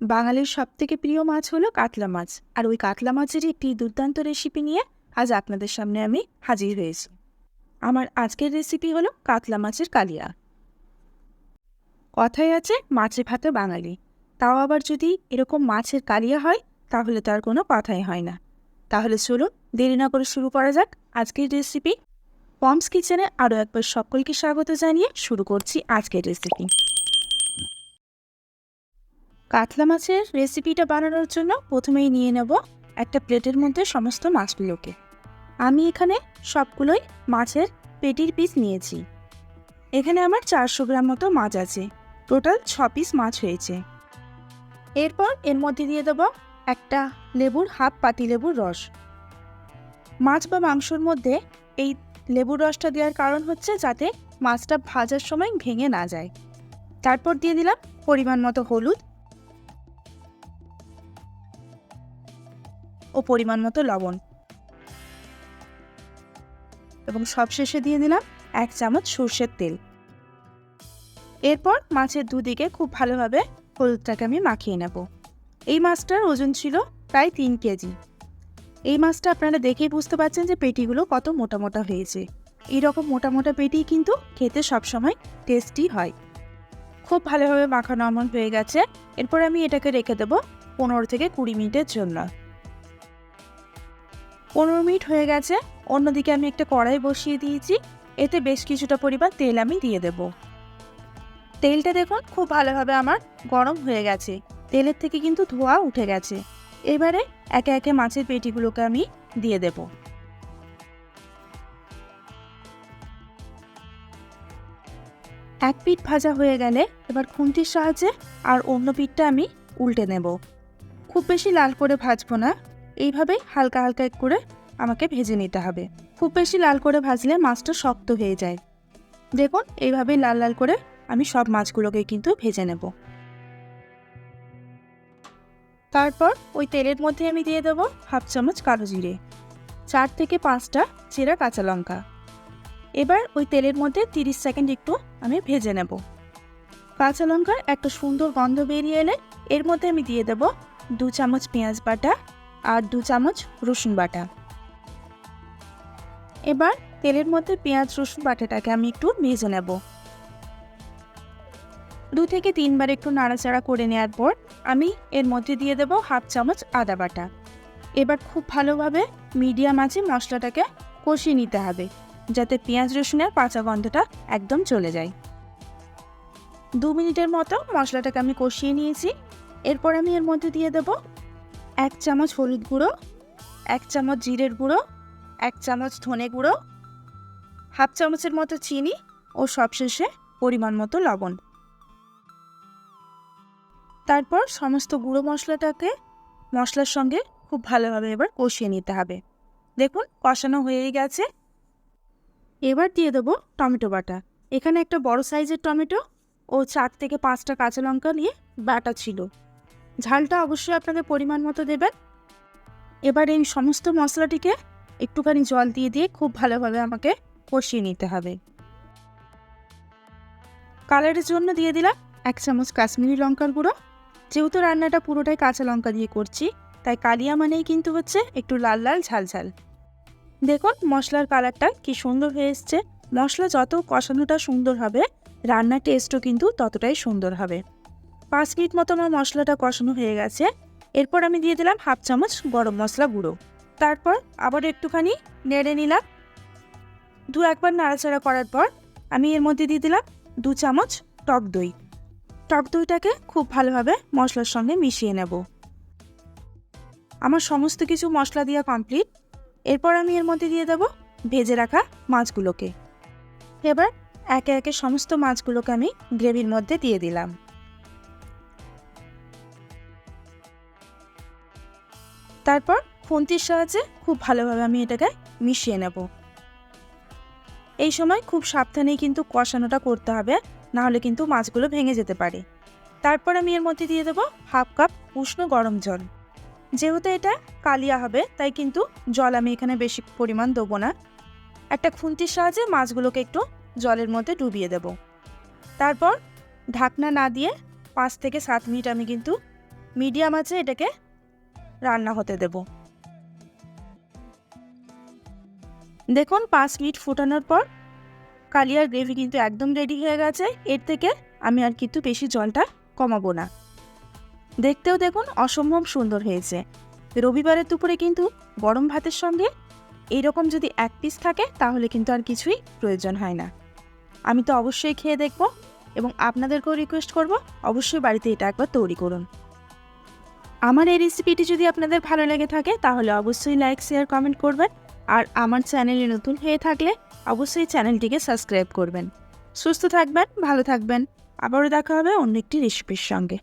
বাঙালির সবথেকে প্রিয় মাছ হলো কাতলা মাছ। আর ওই কাতলা মাছের একটি দুর্দান্ত রেসিপি নিয়ে আজ আপনাদের সামনে আমি হাজির হয়েছি। আমার আজকের রেসিপি হলো কাতলা মাছের কালিয়া। কথায় আছে, মাছে ভাতে বাঙালি। তাও আবার যদি এরকম মাছের কালিয়া হয়, তাহলে তার কোনো কথাই হয় না। তাহলে চলুন দেরি না করে শুরু করা যাক আজকের রেসিপি পমস কিচেনে আরও একবার সকলকে স্বাগত জানিয়ে শুরু করছি আজকের রেসিপি কাতলা মাছের রেসিপিটা বানানোর জন্য প্রথমেই নিয়ে নেব একটা প্লেটের মধ্যে সমস্ত মাছগুলোকে। আমি এখানে সবগুলোই মাছের পেটির পিস নিয়েছি। এখানে আমার চারশো গ্রাম মতো মাছ আছে। টোটাল ছ পিস মাছ হয়েছে। এরপর এর মধ্যে দিয়ে দেবো একটা লেবুর হাফ পাতি লেবুর রস। মাছ বা মাংসর মধ্যে এই লেবুর রসটা দেওয়ার কারণ হচ্ছে যাতে মাছটা ভাজার সময় ভেঙে না যায়। তারপর দিয়ে দিলাম পরিমাণ মতো হলুদ ও পরিমাণ মতো লবণ। এবং সবশেষে দিয়ে দিলাম এক চামচ সর্ষের তেল। এরপর মাছের দুদিকে খুব ভালোভাবে হলুদটাকে আমি মাখিয়ে নেব। এই মাছটার ওজন ছিল প্রায় তিন কেজি। এই মাছটা আপনারা দেখেই বুঝতে পারছেন যে পেটিগুলো কত মোটা মোটা হয়েছে। এই রকম মোটা মোটা পেটি কিন্তু খেতে সবসময় টেস্টি হয়। খুব ভালোভাবে মাখানো আমার হয়ে গেছে। এরপর আমি এটাকে রেখে দেবো পনেরো থেকে কুড়ি মিনিটের জন্য। পনেরো মিনিট হয়ে গেছে। অন্যদিকে আমি একটা কড়াই বসিয়ে দিয়েছি। এতে বেশ কিছুটা পরিমাণ তেল আমি দিয়ে দেব। তেলটা দেখুন, খুব ভালোভাবে আমার গরম হয়ে গেছে। তেলের থেকে কিন্তু ধোয়া উঠে গেছে। এবারে একে একে মাছের পেটিগুলোকে আমি দিয়ে দেব। এক পিঠ ভাজা হয়ে গেলে এবার খুন্তির সাহায্যে আর অন্য পিঠটা আমি উল্টে নেব। খুব বেশি লাল করে ভাজবো না। এইভাবেই হালকা হালকা করে আমাকে ভেজে নিতে হবে। খুব বেশি লাল করে ভাজলে মাছটা শক্ত হয়ে যায়। দেখুন এইভাবেই লাল লাল করে আমি সব মাছগুলোকে কিন্তু ভেজে নেব। তারপর ওই তেলের মধ্যে আমি দিয়ে দেবো হাফ চামচ কালো জিরে, চার থেকে পাঁচটা চেরা কাঁচা লঙ্কা। এবার ওই তেলের মধ্যে তিরিশ সেকেন্ড একটু আমি ভেজে নেব। কাঁচা লঙ্কার একটা সুন্দর গন্ধ বেরিয়ে এলে এর মধ্যে আমি দিয়ে দেব দু চামচ পেঁয়াজ বাটা আর দু চামচ রসুন বাটা। এবার তেলের মধ্যে পেঁয়াজ, রসুন বাটাটাকে আমি একটু ভেজে নেব। দু থেকে তিনবার একটু নাড়াচাড়া করে নেওয়ার পর আমি এর মধ্যে দিয়ে দেব হাফ চামচ আদা বাটা। এবার খুব ভালোভাবে মিডিয়াম আছে মশলাটাকে কষিয়ে নিতে হবে, যাতে পেঁয়াজ, রসুনের কাঁচা গন্ধটা একদম চলে যায়। দু মিনিটের মতো মশলাটাকে আমি কষিয়ে নিয়েছি। এরপর আমি এর মধ্যে দিয়ে দেব এক চামচ হলুদ গুঁড়ো, এক চামচ জিরের গুঁড়ো, এক চামচ ধনে গুঁড়ো, হাফ চামচের মতো চিনি ও সবশেষে পরিমাণ মতো লবণ। তারপর সমস্ত গুঁড়ো মশলাটাকে মশলার সঙ্গে খুব ভালোভাবে এবার কষিয়ে নিতে হবে। দেখুন, কষানো হয়েই গেছে। এবার দিয়ে দেবো টমেটো বাটা। এখানে একটা বড় সাইজের টমেটো ও চার থেকে পাঁচটা কাঁচা লঙ্কা নিয়ে বাটা ছিল। ঝালটা অবশ্যই আপনাদের পরিমাণ মতো দেবেন। এবার এই সমস্ত মশলাটিকে একটুখানি জল দিয়ে দিয়ে খুব ভালোভাবে আমাকে কষিয়ে নিতে হবে। কালারের জন্য দিয়ে দিলাম এক চামচ কাশ্মীরি লঙ্কার গুঁড়ো। যেহেতু রান্নাটা পুরোটাই কাঁচা লঙ্কা দিয়ে করছি, তাই কালিয়া মানেই কিন্তু হচ্ছে একটু লাল লাল ঝাল ঝাল। দেখুন মশলার কালারটা কি সুন্দর হয়ে এসছে। মশলা যত কষানোটা সুন্দর হবে, রান্নার টেস্টও কিন্তু ততটাই সুন্দর হবে। পাঁচ মিনিট মতো আমার মশলাটা কষানো হয়ে গেছে। এরপর আমি দিয়ে দিলাম হাফ চামচ গরম মশলা গুঁড়ো। তারপর আবার একটুখানি নেড়ে নিলাম। দু একবার নাড়াচাড়া করার পর আমি এর মধ্যে দিয়ে দিলাম দু চামচ টক দই। টক দইটাকে খুব ভালোভাবে মশলার সঙ্গে মিশিয়ে নেব। আমার সমস্ত কিছু মশলা দেওয়া কমপ্লিট। এরপর আমি এর মধ্যে দিয়ে দেব ভেজে রাখা মাছগুলোকে। এবার একে একে সমস্ত মাছগুলোকে আমি গ্রেভির মধ্যে দিয়ে দিলাম। তারপর খুন্তির সাহায্যে খুব ভালোভাবে আমি এটাকে মিশিয়ে নেব। এই সময় খুব সাবধানেই কিন্তু কষানোটা করতে হবে, নাহলে কিন্তু মাছগুলো ভেঙে যেতে পারে। তারপর আমি এর মধ্যে দিয়ে দেবো হাফ কাপ উষ্ণ গরম জল। যেহেতু এটা কালিয়া হবে, তাই কিন্তু জল আমি এখানে বেশি পরিমাণ দেবো না। একটা খুন্তির সাহায্যে মাছগুলোকে একটু জলের মধ্যে ডুবিয়ে দেব। তারপর ঢাকনা না দিয়ে পাঁচ থেকে সাত মিনিট আমি কিন্তু মিডিয়াম আছে এটাকে রান্না হতে দেব। দেখুন, পাঁচ মিনিট ফোটানোর পর কালিয়ার গ্রেভি কিন্তু একদম রেডি হয়ে গেছে। এর থেকে আমি আর কিন্তু বেশি জলটা কমাবো না। দেখতেও দেখুন, অসম্ভব সুন্দর হয়েছে। রবিবারের দুপুরে কিন্তু গরম ভাতের সঙ্গে এইরকম যদি এক পিস থাকে, তাহলে কিন্তু আর কিছুই প্রয়োজন হয় না। আমি তো অবশ্যই খেয়ে দেখব এবং আপনাদেরকেও রিকোয়েস্ট করব, অবশ্যই বাড়িতে এটা একবার তৈরি করুন। আমার এই রেসিপিটি যদি আপনাদের ভালো লেগে থাকে, তাহলে অবশ্যই লাইক শেয়ার কমেন্ট করবেন। আর আমার চ্যানেলে নতুন হয়ে থাকলে অবশ্যই চ্যানেলটিকে সাবস্ক্রাইব করবেন। সুস্থ থাকবেন, ভালো থাকবেন। আবারও দেখা হবে অন্য একটি রেসিপির সঙ্গে।